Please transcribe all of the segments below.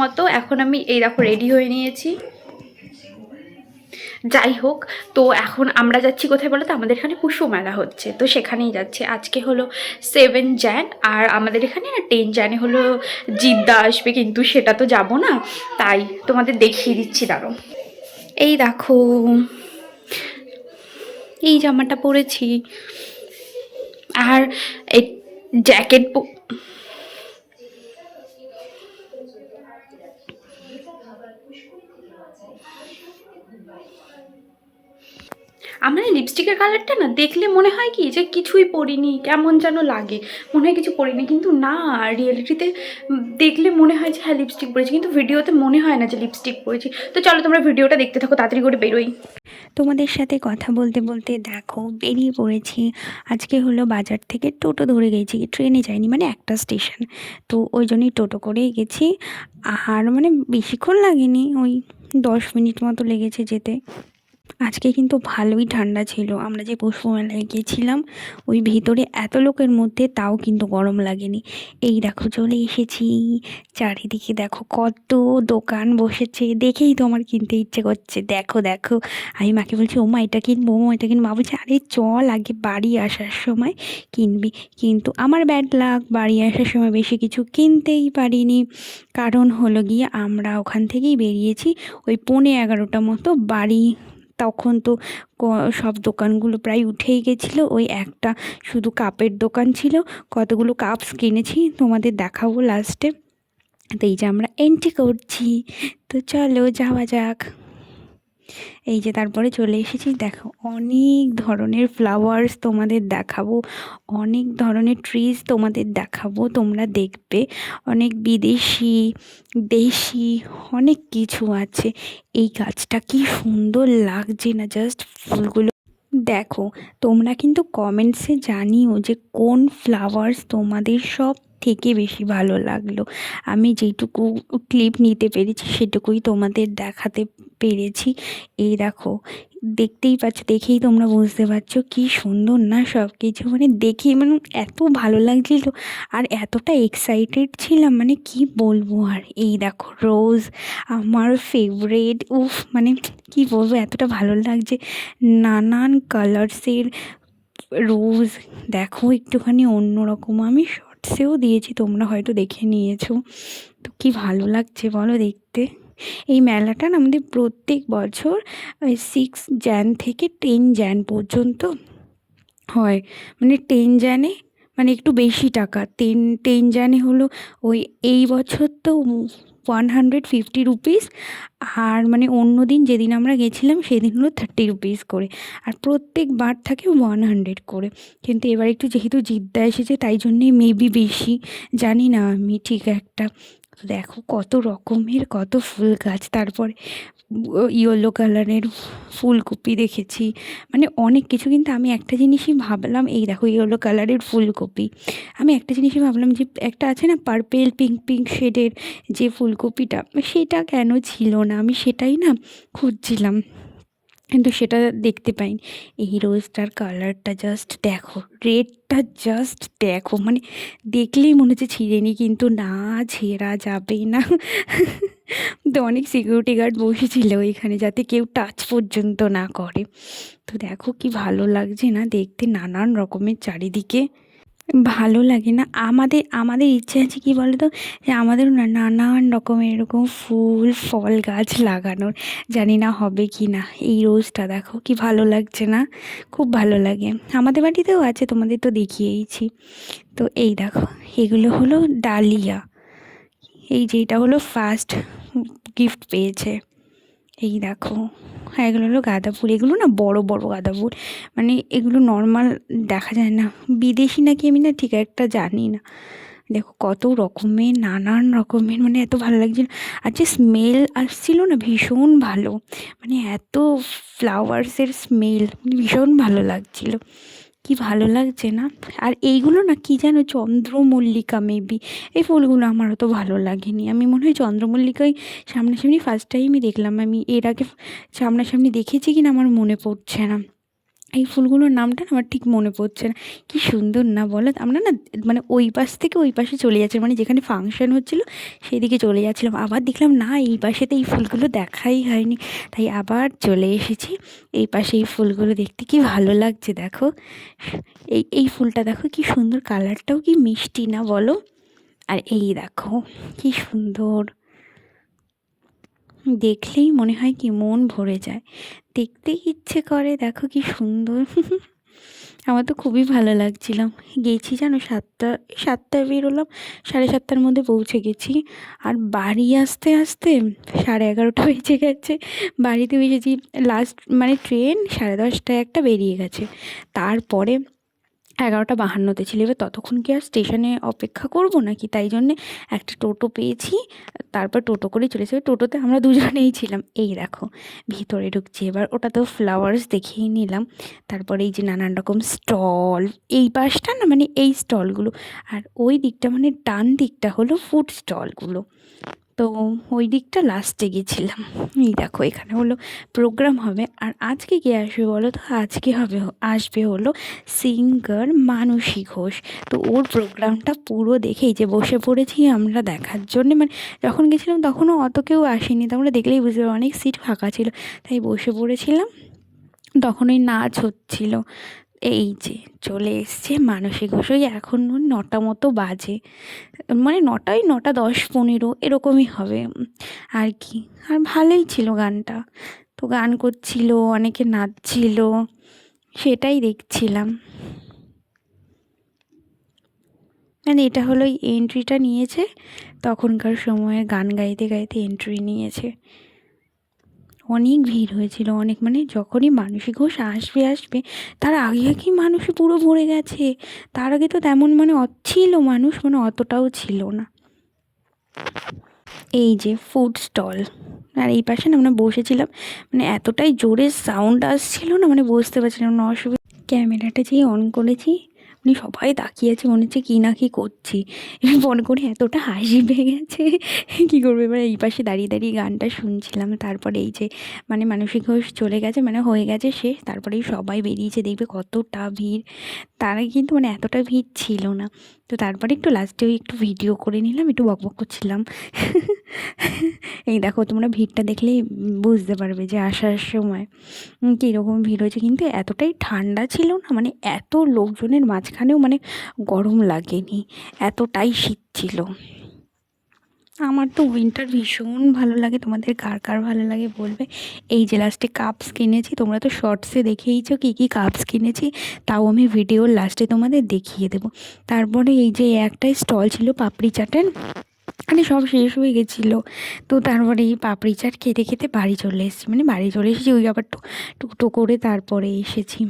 মতো এখন আমি এই দেখো রেডি হয়ে নিয়েছি। যাই হোক, তো এখন আমরা যাচ্ছি কোথায় বলো তো? আমাদের এখানে পুষ্প মেলা হচ্ছে। তো সেখানেই যাচ্ছি। আজকে হলো সেভেন জ্যান আর আমাদের এখানে টেন জ্যানে হলো জিদ্দা আসবে, কিন্তু সেটা তো যাব না। তাই তোমাদের দেখিয়ে দিচ্ছি, দাঁড়ো। এই দেখো, এই জামাটা পরেছি। আর এই জ্যাকেট আমার এই লিপস্টিকের কালারটা না দেখলে মনে হয় কি যে কিছুই পরিনি, কেমন যেন লাগে। মনে হয় কিছু পরিনি, কিন্তু না রিয়েলিটিতে দেখলে মনে হয় যে হ্যাঁ লিপস্টিক পরেছি, কিন্তু ভিডিওতে মনে হয় না যে লিপস্টিক পরেছি। তো চলো তোমরা ভিডিওটা দেখতে থাকো, তাড়াতাড়ি করে বেরোই। তোমাদের সাথে কথা বলতে বলতে দেখো, বেরিয়ে পড়েছি। আজকে হলো বাজার থেকে টোটো ধরে গেছি ট্রেনে যাইনি মানে একটা স্টেশন তো ওই জন্যই টোটো করেই গেছি। আর মানে বেশিক্ষণ লাগেনি, ওই দশ মিনিট মতো লেগেছে যেতে। আজকে কিন্তু ভালোই ঠান্ডা ছিল। আমরা যে পুষ্পমেলায় গিয়েছিলাম, ওই ভিতরে এত লোকের মধ্যে তাও কিন্তু গরম লাগেনি। এই দেখো চলে এসেছি। চারিদিকে দেখো কত দোকান বসেছে। দেখেই তো আমার কিনতে ইচ্ছে করছে। দেখো দেখো। আমি মাকে বলছি ও মা এটা কিনবো ও এটা কিনবো। বলছে, আরে চল, আগে বাড়ি আসার সময় কিনবি। কিন্তু আমার ব্যাড লাগ বাড়ি আসার সময় বেশি কিছু কিনতেই পারিনি। কারণ হলো গিয়ে আমরা ওখান থেকেই বেরিয়েছি। ওই পৌনে এগারোটা মতো বাড়ি তখন তো সব দোকানগুলো প্রায় উঠেই গেছিল। ওই একটা শুধু কাপের দোকান ছিল। কতগুলো কাপস কিনেছি তোমাদের দেখাবো লাস্টে তো এই যে আমরা এন্ট্রি করছি। তো চলো যাওয়া যাক। এই যে তারপরে চলে এসেছি, দেখো অনেক ধরনের ফ্লাওয়ার্স তোমাদের দেখাবো, অনেক ধরনের ট্রিজ তোমাদের দেখাবো, তোমরা দেখবে, অনেক বিদেশি, দেশি, অনেক কিছু আছে। এই গাছটা কি সুন্দর লাগছে না জাস্ট ফুলগুলো। দেখো, তোমরা কিন্তু কমেন্টসে জানিও যে কোন ফ্লাওয়ার্স তোমাদের সব থেকে বেশি ভালো লাগল। আমি যেটুকু ক্লিপ নিতে পেরেছি সেটুকুই তোমাদের দেখাতে পেরেছি। এই দেখো, দেখতেই পাচ্ছ, দেখেই তোমরা বুঝতে পারছ কি সুন্দর না সব কিছু মানে দেখে মানে এত ভালো লাগছিল আর এতটা এক্সাইটেড ছিলাম মানে কি বলব আর। এই দেখো রোজ আমার ফেভারেট উফ মানে কি বলব, এতটা ভালো লাগছে। নানান কালার্সের রোজ দেখো একটুখানি অন্যরকম। আমি শর্টসেও দিয়েছি, তোমরা হয়তো দেখে নিয়েছো। তো কি ভালো লাগছে বলো দেখতে। এই মেলাটা আমাদের প্রত্যেক বছর সিক্স জ্যান থেকে টেন জ্যান পর্যন্ত হয়। মানে টেন জ্যানে মানে একটু বেশি টাকা। টেন টেন জ্যানে হলো ওই এই বছর তো ওয়ান হান্ড্রেড ফিফটি রুপিস আর মানে অন্য দিন যেদিন আমরা গেছিলাম সেদিন হলো থার্টি রুপিস করে। আর প্রত্যেক বার থাকে ওয়ান হান্ড্রেড করে। কিন্তু এবার একটু যেহেতু জিদ্দা এসেছে, তাই জন্যে মেবি বেশি। জানি না আমি ঠিক একটা। দেখো কত রকমের, কত ফুল গাছ। তারপরে ইয়েলো কালারের ফুলকপি দেখেছি। মানে অনেক কিছু, কিন্তু আমি একটা জিনিসই ভাবলাম, এই দেখো ইয়েলো কালারের ফুলকপি। আমি একটা জিনিসই ভাবলাম যে, একটা আছে না পার্পেল পিঙ্ক পিঙ্ক শেডের যে ফুলকপিটা, সেটা কেন ছিল না? আমি সেটাই না খুঁজছিলাম। কিন্তু সেটা দেখতে পাইনি। এই রোজটার কালারটা জাস্ট দেখো, রেডটা জাস্ট দেখো মানে দেখলেই মনে হচ্ছে ছিঁড়ে নি কিন্তু না, ছেঁড়া যাবে না। তো অনেক সিকিউরিটি গার্ড বসেছিল ওইখানে যাতে কেউ টাচ পর্যন্ত না করে। তো দেখো কি ভালো লাগছে না, দেখতে নানান রকমের চারিদিকে। ভালো লাগে না। আমাদের আমাদের ইচ্ছে আছে কি বলো তো যে আমাদেরও না নানান রকমের এরকম ফুল, ফল গাছ লাগানোর। জানি না হবে কি না। এই রোজটা দেখো কি ভালো লাগছে না? খুব ভালো লাগে। আমাদের বাড়িতেও আছে, তোমাদের তো দেখিয়েইছি। তো এই দেখো, এগুলো হলো ডালিয়া। এই যে এটা হলো ফার্স্ট গিফট পেয়েছে। এই দেখো। হ্যাঁ এগুলো হলো গাঁদা ফুল। এগুলো না বড় বড় গাঁদা ফুল। মানে এগুলো নর্মাল দেখা যায় না। বিদেশি নাকি আমি না ঠিক একটা জানি না। দেখো কত রকমের, নানান রকমের মানে এত ভালো লাগছিল। আর যে স্মেল আসছিল না ভীষণ ভালো। মানে এত ফ্লাওয়ার্সের স্মেল ভীষণ ভালো লাগছিল। কি ভালো লাগছে না? আর এইগুলো না কি যেন চন্দ্রমল্লিকা মেবি এই ফুলগুলো আমার অত ভালো লাগেনি। আমি মনে হয় চন্দ্রমল্লিকাই সামনাসামনি ফার্স্ট টাইমই দেখলাম। আমি এর আগে সামনাসামনি দেখেছি কিনা আমার মনে পড়ছে না। এই ফুলগুলোর নামটা আমার ঠিক মনে পড়ছে না। কি সুন্দর না বলো? আমরা না মানে ওই পাশ থেকে ওই পাশে চলে যাচ্ছি মানে যেখানে ফাংশন হচ্ছিল সেদিকে চলে যাচ্ছিলাম। আবার দেখলাম না, এই পাশেতে এই ফুলগুলো দেখাই হয়নি। তাই আবার চলে এসেছি। এই পাশে এই ফুলগুলো দেখতে কি ভালো লাগছে দেখো। এই এই ফুলটা দেখো কি সুন্দর। কালারটাও কি মিষ্টি না বলো? আর এই দেখো, কি সুন্দর। দেখলেই মনে হয় কি মন ভরে যায়। দেখতেই ইচ্ছে করে, দেখো কি সুন্দর। আমার তো খুবই ভালো লাগছিল। গেছি জানো, সাতটা, সাতটায় বেরোলাম, সাড়ে সাতটার মধ্যে পৌঁছে গেছি। আর বাড়ি আসতে আসতে সাড়ে এগারোটা বেজে গেছে। বাড়িতে এসেছি লাস্ট মানে ট্রেন সাড়ে দশটায় একটা বেরিয়ে গেছে। তারপরে এগারোটা বাহান্নতে ছিল। এবার ততক্ষণ কি আর স্টেশনে অপেক্ষা করব নাকি? তাই জন্যে একটা টোটো পেয়েছি, তারপর টোটো করে চলে এসে টোটোতে আমরা দুজনেই ছিলাম। এই দেখো, ভিতরে ঢুকছি। এবার ওটা তো ফ্লাওয়ার্স দেখেই নিলাম। তারপরে এই যে নানান রকম স্টল, এই পাশটা না মানে এই স্টলগুলো। আর ওই দিকটা মানে ডান দিকটা হলো ফুড স্টলগুলো তো ওই দিকটা লাস্টে গেছিলাম এই দেখো, এখানে হলো প্রোগ্রাম হবে। আর আজকে কে আসবে বলো তো? আজকে হবে, আসবে হলো সিঙ্গার মানসী ঘোষ। তো ওর প্রোগ্রামটা পুরো দেখেই যে বসে পড়েছি আমরা দেখার জন্যে। মানে যখন গেছিলাম তখনও অত কেউ আসেনি। তোমরা দেখলেই বুঝতে অনেক সিট ফাঁকা ছিল। তাই বসে পড়েছিলাম। তখন ওই নাচ হচ্ছিল। এই যে চলে এসছে মানসী ঘোষ ওই এখন নটা মতো বাজে। মানে নটা ওই নটা দশ পনেরো এরকমই হবে। আর কি? আর ভালোই ছিল গানটা। তো গান করছিল, অনেকে নাচছিল, সেটাই দেখছিলাম। মানে এটা হলো এন্ট্রিটা নিয়েছে। তখনকার সময়ে গান গাইতে গাইতে এন্ট্রি নিয়েছে। অনেক ভিড় হয়েছিল, অনেক মানে যখনই মানসী ঘোষ আসবে আসবে, তার আগে আগেই মানুষ পুরো ভরে গেছে। তার আগে তো তেমন মানে ছিল মানুষ মানে অতটাও ছিল না। এই যে ফুড স্টল আর এই পাশে না আমরা বসেছিলাম মানে এতটাই জোরে সাউন্ড আসছিল না মানে বুঝতে পারছিলাম না, অসুবিধা। ক্যামেরাটা যেই অন করেছি মানে সবাই তাকিয়ে আছে মনে হচ্ছে কী না কী করছি। মনে করে এতটা হাসি পেয়ে গেছে। কী করব? এবার এই পাশে দাঁড়িয়ে দাঁড়িয়ে গানটা শুনছিলাম। তারপরে এই যে মানে মানসিক ঘোষ চলে গেছে মানে হয়ে গেছে শেষ। তারপরেই সবাই বেরিয়েছে, দেখবে কতটা ভিড়। তার কিন্তু মানে এতটা ভিড় ছিল না। তো তারপরে একটু লাস্টে ওই একটু ভিডিও করে নিলাম, একটু বকবক করছিলাম। এই দেখো, তোমরা ভিড়টা দেখলেই বুঝতে পারবে যে আসার সময় কীরকম ভিড় হয়েছে। কিন্তু এতটাই ঠান্ডা ছিল না মানে এত লোকজনের মাঝখানেও মানে গরম লাগেনি, এতটাই শীত ছিল। আমার তো উইন্টার ভীষণ ভালো লাগে, তোমাদের কার কার ভালো লাগে বলবে। এই যে লাস্টে কাপস কিনেছি, তোমরা তো শর্টসে দেখেইছো কী কী কাপস কিনেছি, তাও আমি ভিডিওর লাস্টে তোমাদের দেখিয়ে দেবো। তারপরে এই যে একটাই স্টল ছিল পাপড়ি চাটের মানে সব শেষ হয়ে গেছিল। তো তারপরে এই পাপড়ি চাট খেতে খেতে বাড়ি চলে এসেছি মানে বাড়ি চলে এসেছি ওই আবার টুকটো করে তারপরে এসেছি।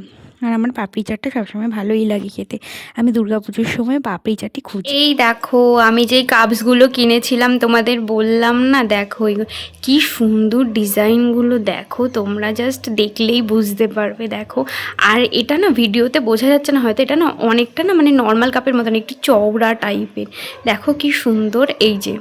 আর আমার পাপড়ি চাটটা সবসময় ভালোই লাগে খেতে। আমি দুর্গা পুজোর সময় পাপড়ি চাটটি খুঁজি। এই দেখো, আমি যেই কাপসগুলো কিনেছিলাম, তোমাদের বললাম না, দেখো কি সুন্দর ডিজাইনগুলো দেখো, তোমরা জাস্ট দেখলেই বুঝতে পারবে, দেখো। আর এটা না ভিডিওতে বোঝা যাচ্ছে না, হয়তো এটা না অনেকটা না মানে নর্মাল কাপের মতন, একটু চওড়া টাইপের দেখো কি সুন্দর, এই যে।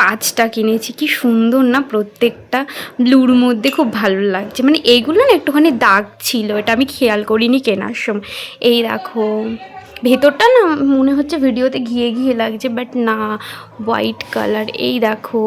পাঁচটা কিনেছি, কি সুন্দর না প্রত্যেকটা ব্লুর মধ্যে খুব ভালো লাগছে। মানে এইগুলো না একটুখানি দাগ ছিল, এটা আমি খেয়াল করিনি কেনার সময়। এই দেখো, ভেতরটা না মনে হচ্ছে ভিডিওতে ঘিয়ে ঘিয়ে লাগছে বাট না হোয়াইট কালার এই দেখো।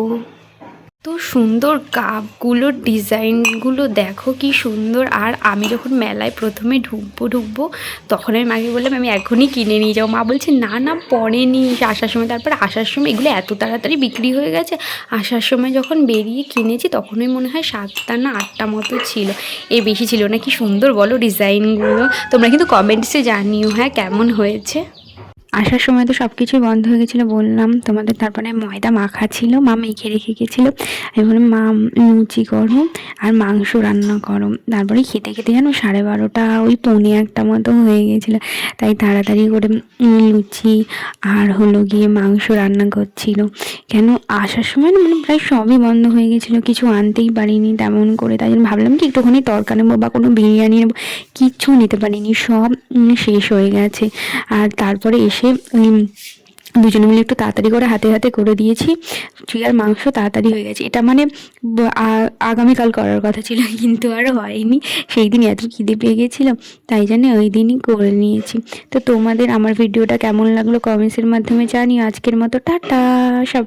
তো সুন্দর কাপগুলোর ডিজাইনগুলো দেখো কি সুন্দর। আর আমি যখন মেলায় প্রথমে ঢুকবো ঢুকবো, তখন আমি মাকে বললাম, আমি এখনই কিনে নিয়ে যাও। মা বলছে, না না, পরে নিস আসার সময় তারপর আসার সময় এগুলো এত তাড়াতাড়ি বিক্রি হয়ে গেছে। আসার সময় যখন বেরিয়ে কিনেছি, তখনই মনে হয় সাতটা না আটটা মতো ছিল। এ বেশি ছিল না, কি সুন্দর বলো ডিজাইনগুলো। তোমরা কিন্তু কমেন্টসে জানিও হ্যাঁ কেমন হয়েছে? আসার সময় তো সব কিছুই বন্ধ হয়ে গেছিল, বললাম তোমাদের তারপরে ময়দা মাখা ছিল মা মেখে রেখে গেছিল। আমি বললাম, মা, লুচি করো আর মাংস রান্না করো তারপরে খেতে খেতে যেন সাড়ে বারোটা, ওই পৌনে একটা মতো হয়ে গেছিল। তাই তাড়াতাড়ি করে লুচি আর হলো গিয়ে মাংস রান্না করছিল। কেন আসার সময় মানে প্রায় সবই বন্ধ হয়ে গেছিল, কিছু আনতেই পারিনি তেমন করে। তাই জন্য ভাবলাম কি একটুখানি তরকা নেব বা কোনো বিরিয়ানি নেব। কিচ্ছু নিতে পারিনি, সব শেষ হয়ে গেছে। আর তারপরে এসে ওই দুজনে মিলে একটু তাড়াতাড়ি করে হাতে হাতে করে দিয়েছি। চুয়ার মাংস তাড়াতাড়ি হয়ে গেছে। এটা মানে আগামীকাল করার কথা ছিল, কিন্তু আর হয়নি। সেই দিন এত খিদে পেয়ে গেছিল, তাই জন্য ওই দিনই করে নিয়েছি। তো তোমাদের আমার ভিডিওটা কেমন লাগল কমেন্টসের মাধ্যমে জানিও। আজকের মতো টাটা, সব